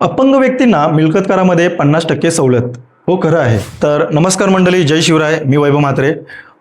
अपंग व्यक्तींना मिळकत करामध्ये पन्नास टक्के सवलत. हो खरं आहे. तर नमस्कार मंडळी जय शिवराय. मी वैभव म्हात्रे.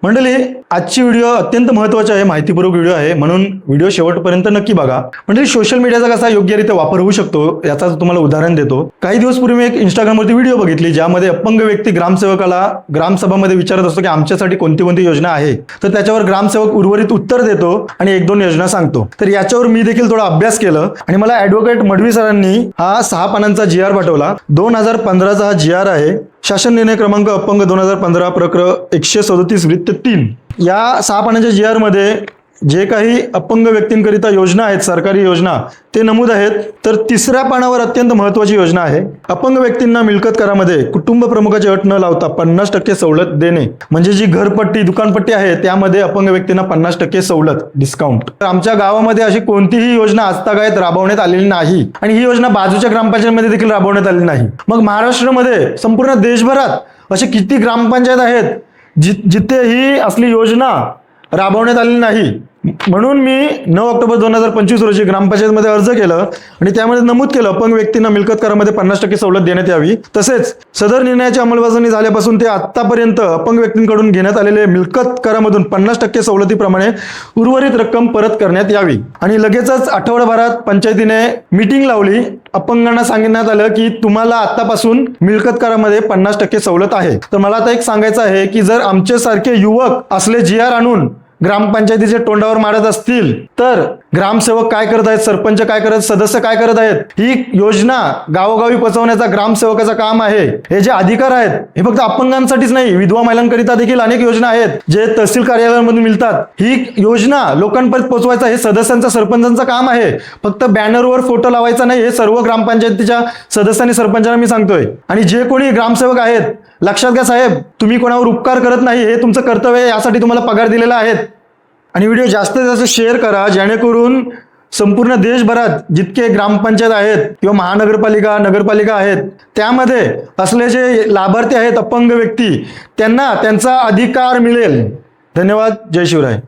मंडळी आजची व्हिडिओ अत्यंत महत्त्वाची आहे माहितीपूर्वक व्हिडिओ आहे. म्हणून व्हिडिओ शेवटपर्यंत नक्की बघा. मंडळी सोशल मीडियाचा कसा योग्यरित्या वापर होऊ शकतो याचा तुम्हाला उदाहरण देतो. काही दिवस पूर्वी मी एक इंस्टाग्रामवरती व्हिडिओ बघितली ज्यामध्ये अपंग व्यक्ती ग्रामसेवकाला ग्रामसभामध्ये विचारत असतो की आमच्यासाठी कोणती कोणती योजना आहे? तर त्याच्यावर ग्रामसेवक उर्वरित उत्तर देतो आणि एक दोन योजना सांगतो. तर याच्यावर मी देखील थोडा अभ्यास केलं आणि मला ऍडव्होकेट मडवी सरांनी हा सहा पानांचा जी आर पाठवला. दोन हजार पंधराचा हा जी आर आहे. शासन निर्णय क्रमांक अपंग दोन हजार पंधरा प्रकर एकशे सदतीस वृत्त तीन. या सहा पाण्याच्या जी आरमध्ये जे काही अपंग व्यक्तींकरिता योजना आहेत सरकारी योजना ते नमूद आहेत तर तिसऱ्या पानावर अत्यंत महत्वाची योजना आहे. अपंग व्यक्तींना मिळकत करामध्ये कुटुंब प्रमुखाची अट न लावता पन्नास टक्के सवलत देणे. म्हणजे जी घरपट्टी दुकानपट्टी आहे त्यामध्ये अपंग व्यक्तींना पन्नास टक्के सवलत डिस्काउंट तर आमच्या गावामध्ये अशी कोणतीही योजना आजतागायत राबवण्यात आलेली नाही. आणि ही योजना बाजूच्या ग्रामपंचायतमध्ये देखील राबवण्यात आली नाही. मग महाराष्ट्रामध्ये संपूर्ण देशभरात असे किती ग्रामपंचायत आहेत जि जिथे ही असली योजना राबवण्यात आलेली नाही. म्हणून मी नऊ ऑक्टोबर दोन हजार पंचवीस रोजी ग्रामपंचायतमध्ये अर्ज केलं आणि त्यामध्ये नमूद केलं अपंग व्यक्तींना मिळकत करामध्ये पन्नास टक्के सवलत देण्यात यावी. तसेच सदर निर्णयाची अंमलबजावणी झाल्यापासून ते आतापर्यंत अपंग व्यक्तींकडून घेण्यात आलेले मिळकत करामधून पन्नास टक्के सवलतीप्रमाणे उर्वरित रक्कम परत करण्यात यावी. आणि लगेचच आठवडाभरात पंचायतीने मीटिंग लावली. अपंगांना सांगण्यात आलं की तुम्हाला आतापासून मिळकत करामध्ये पन्नास टक्के सवलत आहे. तर मला आता एक सांगायचं आहे की जर आमच्यासारखे युवक असले जी आर आणून ग्रामपंचायतीचे तोंडावर मारत असतील तर ग्रामसेवक काय करत आहेत? सरपंच काय करत सदस्य काय करत आहेत? ही योजना गावोगावी पोहोचवण्याचा ग्रामसेवकाचं काम आहे. हे जे अधिकार आहेत हे फक्त अपंगांसाठीच नाही विधवा महिलांकरिता देखील अनेक योजना आहेत जे तहसील कार्यालयांमधून मिळतात. ही योजना लोकांपर्यंत पोहोचवायचा हे सदस्यांचा सरपंचांचं काम आहे. फक्त बॅनरवर फोटो लावायचा नाही हे सर्व ग्रामपंचायतीच्या सदस्यांनी सरपंचांना मी सांगतोय. आणि जे कोणी ग्रामसेवक आहेत लक्षात घ्या साहेब तुम्ही कोणावर उपकार करत नाही हे तुमचं कर्तव्य आहे यासाठी तुम्हाला पगार दिलेला आहे. आणि व्हिडिओ जास्तीत जास्त शेअर करा जेणेकरून संपूर्ण देशभरात जितके ग्रामपंचायत आहेत किंवा महानगरपालिका नगरपालिका आहेत त्यामध्ये असले जे लाभार्थी आहेत अपंग व्यक्ती त्यांना त्यांचा अधिकार मिळेल. धन्यवाद. जय शिवराय.